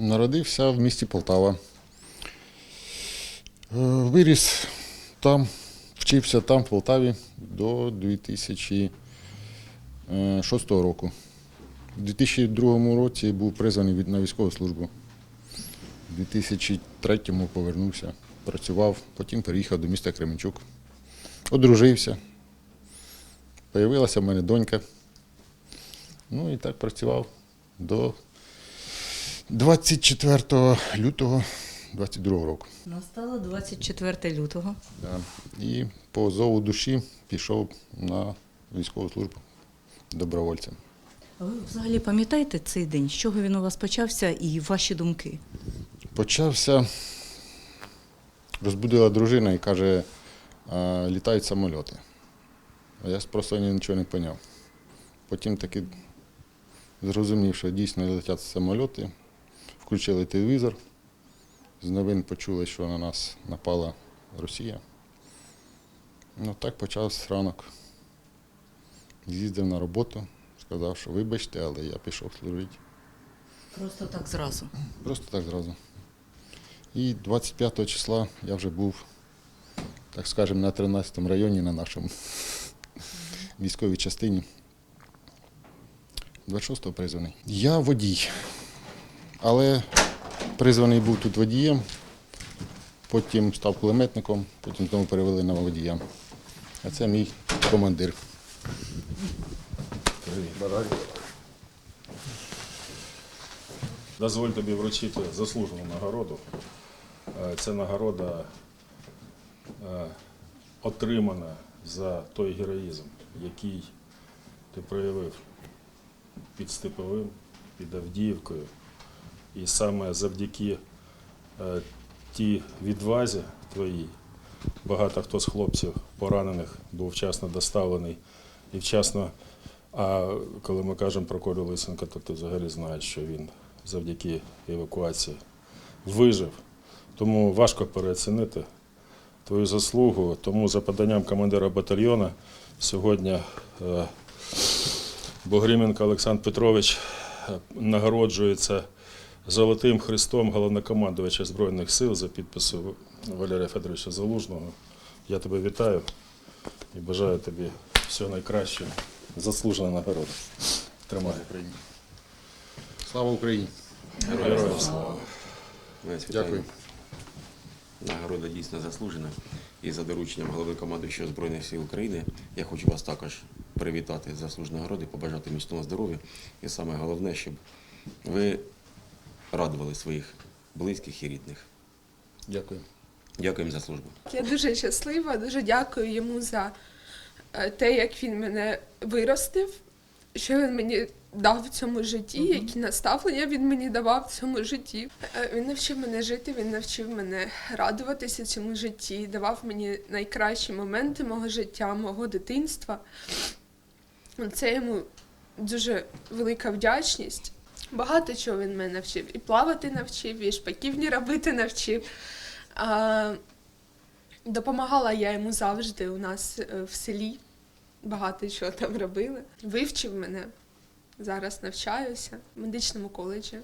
Народився в місті Полтава. Е, Виріс там, вчився там, в Полтаві, до 2006 року. У 2002 році був призваний на військову службу. У 2003 повернувся, працював, потім переїхав до міста Кременчук. Одружився. Появилася в мене донька. Ну і так працював до 24 лютого 22 року. Настало 24 лютого. Да. І по зову душі пішов на військову службу добровольцем. А Ви взагалі пам'ятаєте цей день? З чого він у вас почався і ваші думки? Почався, розбудила дружина і каже, літають самольоти. А я просто нічого не поняв. Потім таки зрозумів, що дійсно летять самольоти, включили телевізор, з новин почули, що на нас напала Росія. Ну так почався ранок. З'їздив на роботу, сказав, що вибачте, але я пішов служити. Просто так зразу. Просто так зразу. І 25 числа я вже був, так скажемо, на 13 районі на нашому військовій частині. 26-го призваний. Я водій, але призваний був тут водієм, потім став кулеметником, потім знову перевели на водія. А це мій командир. Дозволь тобі вручити заслужену нагороду. Е, Ця нагорода е, отримана за той героїзм, який ти проявив під Степовим, під Авдіївкою. І саме завдяки е, тій відвазі твоїй багато хто з хлопців поранених був вчасно доставлений і вчасно. А коли ми кажемо про Колю Лисенка, то ти взагалі знаєш, що він завдяки евакуації вижив. Тому важко переоцінити твою заслугу. Тому за поданням командира батальйону сьогодні е, Богріменко Олександр Петрович е, нагороджується Золотим Христом головнокомандувача Збройних сил за підпису Валерія Федоровича Залужного. Я тебе вітаю і бажаю тобі всього найкращого. Заслужена нагорода. Тримай. Слава Україні! Героям слава. Дякую. Нагорода дійсно заслужена. І за дорученням голови командуючого Збройних сил України я хочу вас також привітати з заслуженою нагороди, побажати міцного здоров'я. І саме головне, щоб ви радували своїх близьких і рідних. Дякую. Дякуємо за службу. Я дуже щаслива, дуже дякую йому за е, те, як він мене виростив, що він мені дав в цьому житті, які наставлення він мені давав в цьому житті. Е, Він навчив мене жити, він навчив мене радуватися цьому житті, давав мені найкращі моменти мого життя, мого дитинства. Це йому дуже велика вдячність. Багато чого він мене навчив. І плавати навчив, і шпаківні робити навчив. А, допомагала я йому завжди у нас е, в селі. Багато чого там робили. Вивчив мене. Зараз навчаюся в медичному коледжі.